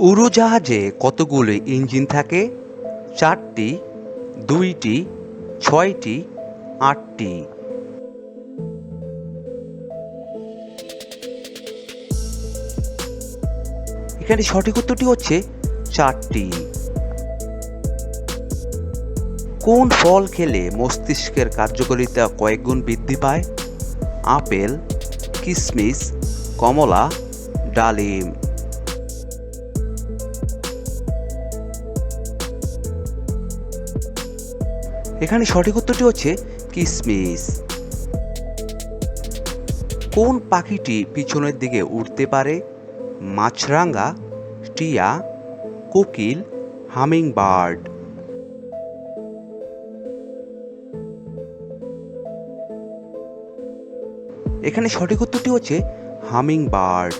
উড়োজাহাজে কতগুলো ইঞ্জিন থাকে? চারটি, দুইটি, ছয়টি, আটটি। এখানে সঠিক উত্তরটি হচ্ছে চারটি। কোন ফল খেলে মস্তিষ্কের কার্যকারিতা কয়েক গুণ বৃদ্ধি পায়? আপেল কিশমিশ কমলা, ডালিম। এখানে সঠিক উত্তরটি হচ্ছে কিসমিস। কোন পাখিটি পিছনের দিকে উঠতে পারে? মাছরাঙা, টিয়া, কোকিল হামিং বার্ড এখানে সঠিক উত্তরটি হচ্ছে হামিং বার্ড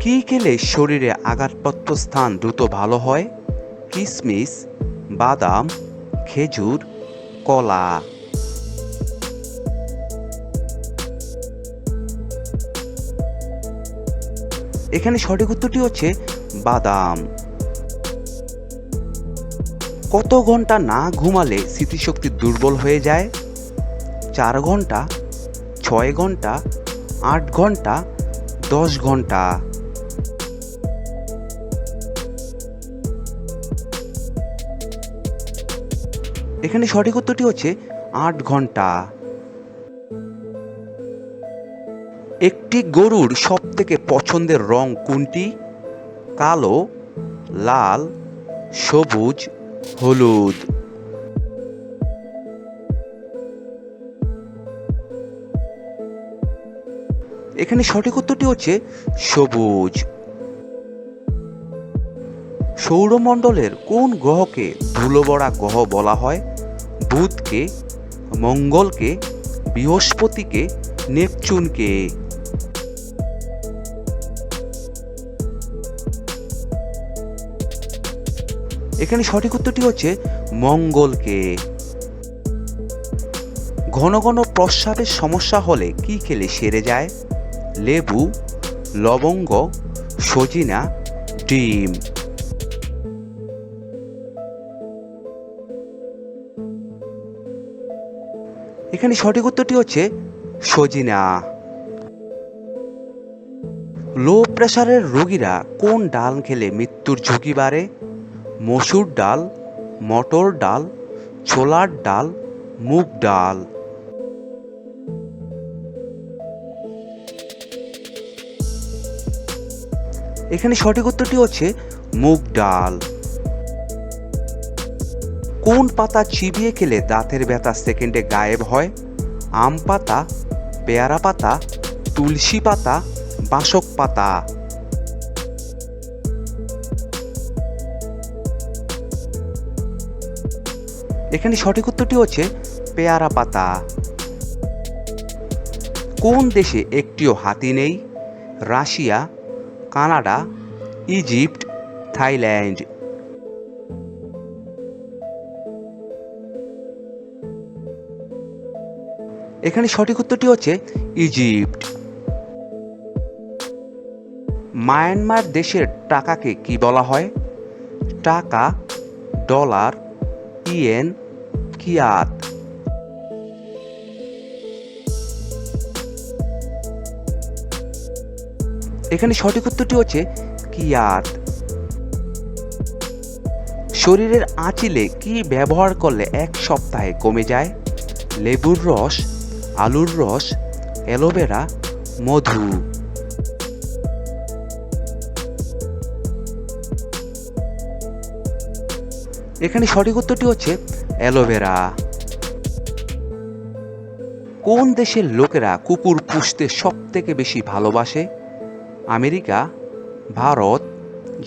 কি খেলে শরীরে আঘাতপ্রাপ্ত স্থান দ্রুত ভালো হয়? কিশমিশ বাদাম, খেজুর, কলা। এখানে সঠিক উত্তরটি হচ্ছে বাদাম। কত ঘণ্টা না ঘুমালে স্মৃতিশক্তি দুর্বল হয়ে যায়? চার ঘণ্টা, ছয় ঘণ্টা, আট ঘণ্টা, দশ ঘণ্টা। এখানে সঠিক উত্তরটি হচ্ছে আট ঘণ্টা। একটি গরুর সব থেকে পছন্দের রং কোনটি? কালো, লাল, সবুজ, হলুদ। এখানে সঠিক উত্তরটি হচ্ছে সবুজ। সৌরমণ্ডলের কোন গ্রহকে ধুলোবড়া গ্রহ বলা হয়? বুধকে, মঙ্গলকে, বৃহস্পতিকে, নেপচুনকে? এখানে সঠিক উত্তরটি হচ্ছে মঙ্গলকে। ঘন ঘন প্রস্রাবের সমস্যা হলে কি খেলে সেরে যায়? লেবু, লবঙ্গ, সজিনা, ডিম। এখানে সঠিক উত্তরটি হচ্ছে সজিনা। লো প্রেশারের রোগীরা কোন ডাল খেলে মৃত্যুর ঝুঁকি বাড়ে? মসুর ডাল, মটর ডাল, ছোলার ডাল, মুগ ডাল। এখানে সঠিক উত্তরটি হচ্ছে মুগ ডাল। কোন পাতা চিবিয়ে খেলে দাঁতের ব্যথা সেকেন্ডে গায়েব হয়? আম পাতা, পেয়ারা পাতা, তুলসী পাতা, বাসক পাতা? এখানে সঠিক উত্তরটি হচ্ছে পেয়ারা পাতা। কোন দেশে একটিও হাতি নেই? Russia, Canada, Egypt, Thailand. এখানে সঠিক উত্তরটি হচ্ছে ইজিপ্ট। মায়ানমার দেশের টাকাকে কি বলা হয়? টাকা, ডলার, ইয়েন, কিয়াত। এখানে সঠিক উত্তরটি হচ্ছে কিয়াত। শরীরের আঁচিলে কি ব্যবহার করলে এক সপ্তাহে কমে যায়? লেবুর রস আলুর রস, অ্যালোভেরা, মধু। এখানে সঠিক উত্তরটি হচ্ছে অ্যালোভেরা। কোন দেশের লোকেরা কুকুর পুষতে সব থেকে বেশি ভালোবাসে? America, Bharat,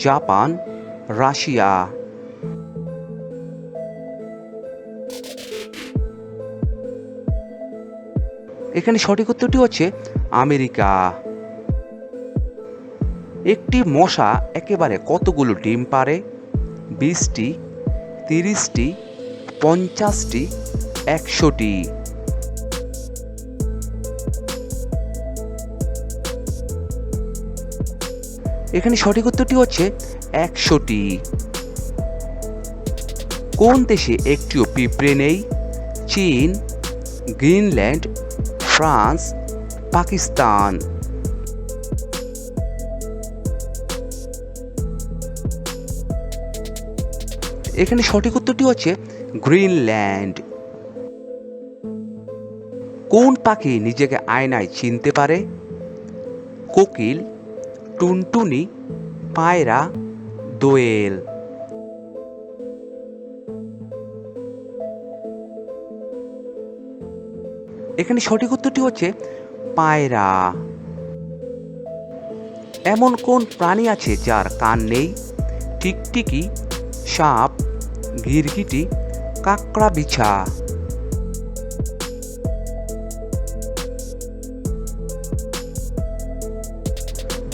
Japan, Russia. এখানে সঠিক উত্তরটি হচ্ছে আমেরিকা। একটি মশা একেবারে কতগুলো ডিম পারে বিশটি, তিরিশটি, পঞ্চাশটি, একশোটি। এখানে সঠিক উত্তরটি হচ্ছে একশোটি। কোন দেশে একটিও পিঁপড়ে নেই? চীন, গ্রিনল্যান্ড ফ্রান্স পাকিস্তান এখানে সঠিক উত্তরটি হচ্ছে গ্রিনল্যান্ড। কোন পাখি নিজেকে আয়নায় চিনতে পারে? কোকিল, টুনটুনি, পায়রা, দোয়েল। এখানে সঠিক উত্তরটি হচ্ছে পায়রা। এমন কোন প্রাণী আছে যার কান নেই? টিকটিকি, সাপ, গিরগিটি, কাঁকড়া বিছা।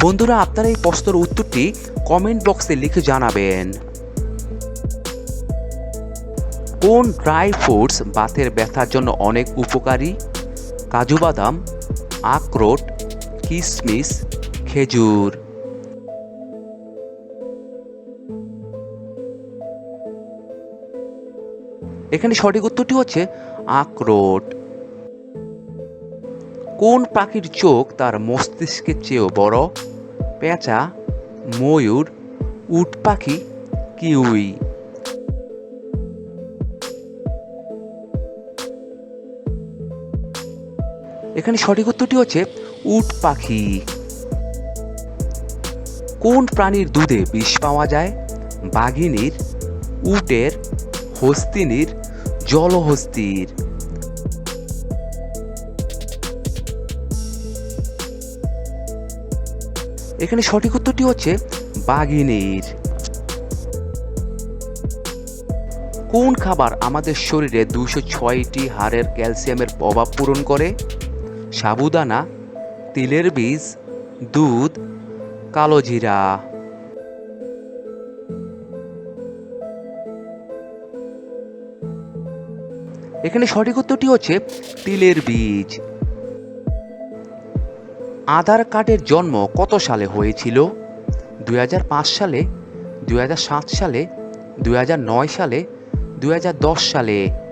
বন্ধুরা, আপনারা এই প্রশ্নের উত্তরটি কমেন্ট বক্সে লিখে জানাবেন। কোন ড্রাই ফ্রুটস বাতের ব্যথার জন্য অনেক উপকারী? কাজু বাদাম, আখরোট, কিশমিশ, খেজুর। এখানে সঠিক উত্তরটি হচ্ছে আখরোট। কোন পাখির চোখ তার মস্তিষ্কের চেয়েও বড়? পেঁচা, ময়ূর, উট পাখি, কিউই। এখানে সঠিক উত্তরটি হচ্ছে উট পাখি। কোন প্রাণীর দুধে বিষ পাওয়া যায়? বাঘিনীর, উটের, হস্তিনীর, জলহস্তির। এখানে সঠিক উত্তরটি হচ্ছে বাঘিনীর। কোন খাবার আমাদের শরীরে দুশো ছয়টি হাড়ের ক্যালসিয়ামের প্রভাব পূরণ করে? সাবুদানা, তিলের বীজ, দুধ, কালো জিরা। এখানে সঠিক উত্তরটি হচ্ছে তিলের বীজ। আধার কার্ডের জন্ম কত সালে হয়েছিল? দু হাজার পাঁচ সালে দু হাজার সাত সালে দু হাজার নয় সালে, দুই হাজার দশ সালে।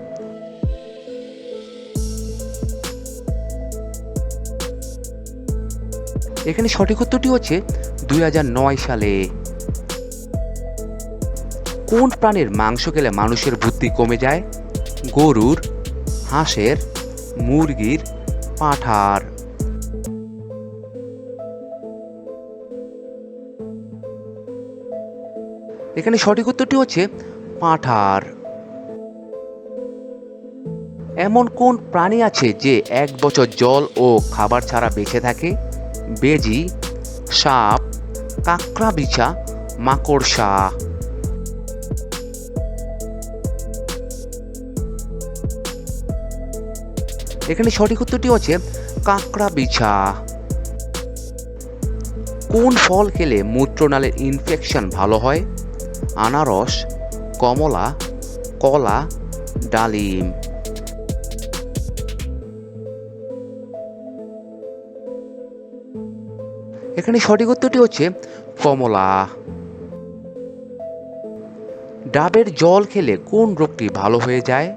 এখানে সঠিক উত্তরটি হচ্ছে দুই নয় সালে। কোন প্রাণীর মাংস খেলে মানুষের বুদ্ধি কমে যায়? গরুর, হাঁসের, মুরগির, পাঁঠার। এখানে সঠিক উত্তরটি হচ্ছে পাঁঠার। এমন কোন প্রাণী আছে যে এক বছর জল ও খাবার ছাড়া বেঁচে থাকে? বেজি, সাপ, কাঁকড়া বিছা মাকড়সা এখানে সঠিক উত্তরটি হচ্ছে কাঁকড়া বিছা। কোন ফল খেলে মূত্রনালীর ইনফেকশন ভালো হয়? আনারস, কমলা, কলা, ডালিম। এখানে সঠিক উত্তরটি হচ্ছে কমলা। ডাবের জল খেলে কোন রোগটি ভালো হয়ে যায়?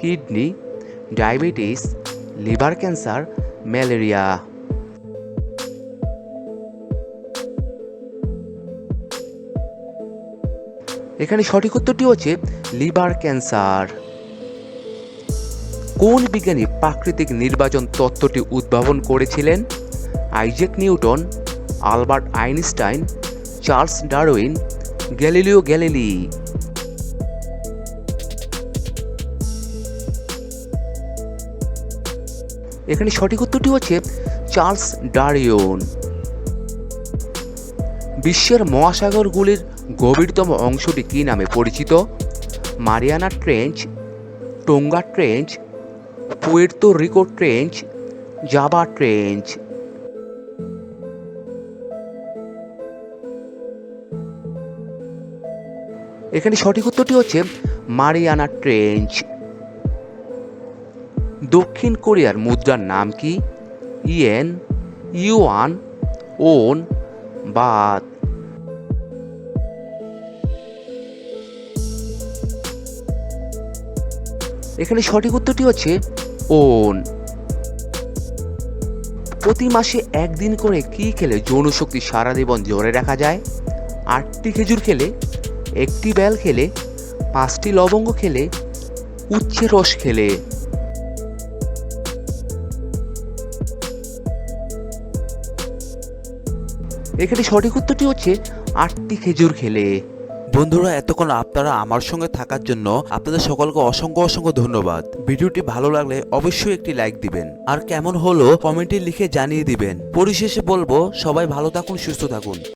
Kidney, diabetes, liver cancer, malaria. এখানে সঠিক উত্তরটি হচ্ছে লিভার ক্যান্সার। কোন বিজ্ঞানী প্রাকৃতিক নির্বাচন তত্ত্বটি উদ্ভাবন করেছিলেন? Isaac Newton Albert Einstein, Charles Darwin, Galileo Galilei. এখানে সঠিক উত্তরটি হচ্ছে চার্লস ডারিয়ন বিশ্বের মহাসাগরগুলির গভীরতম অংশটি কী নামে পরিচিত? Mariana Trench, Tonga Trench, Puerto Rico Trench Java Trench. এখানে সঠিক উত্তরটি হচ্ছে মারিয়ানা ট্রেঞ্চ। দক্ষিণ কোরিয়ার মুদ্রার নাম কি? ইয়েন, ইউয়ান, ওন, বাদ। এখানে সঠিক উত্তরটি হচ্ছে ওন। প্রতি মাসে একদিন করে কি খেলে যৌনশক্তি সারা জীবন জোরে রাখা যায়? আটটি খেজুর খেলে একটি বেল খেলে, পাঁচটি লবঙ্গ খেলে, উচ্ছে রস খেলে। এখানে সঠিক উত্তরটি হচ্ছে আটটি খেজুর খেলে। বন্ধুরা, এতক্ষণ আপনারা আমার সঙ্গে থাকার জন্য আপনাদের সকলকে অসংখ্য অসংখ্য ধন্যবাদ। ভিডিওটি ভালো লাগলে অবশ্যই একটি লাইক দিবেন। আর কেমন হলো কমেন্টে লিখে জানিয়ে দিবেন। পরিশেষে বলব, সবাই ভালো থাকুন, সুস্থ থাকুন।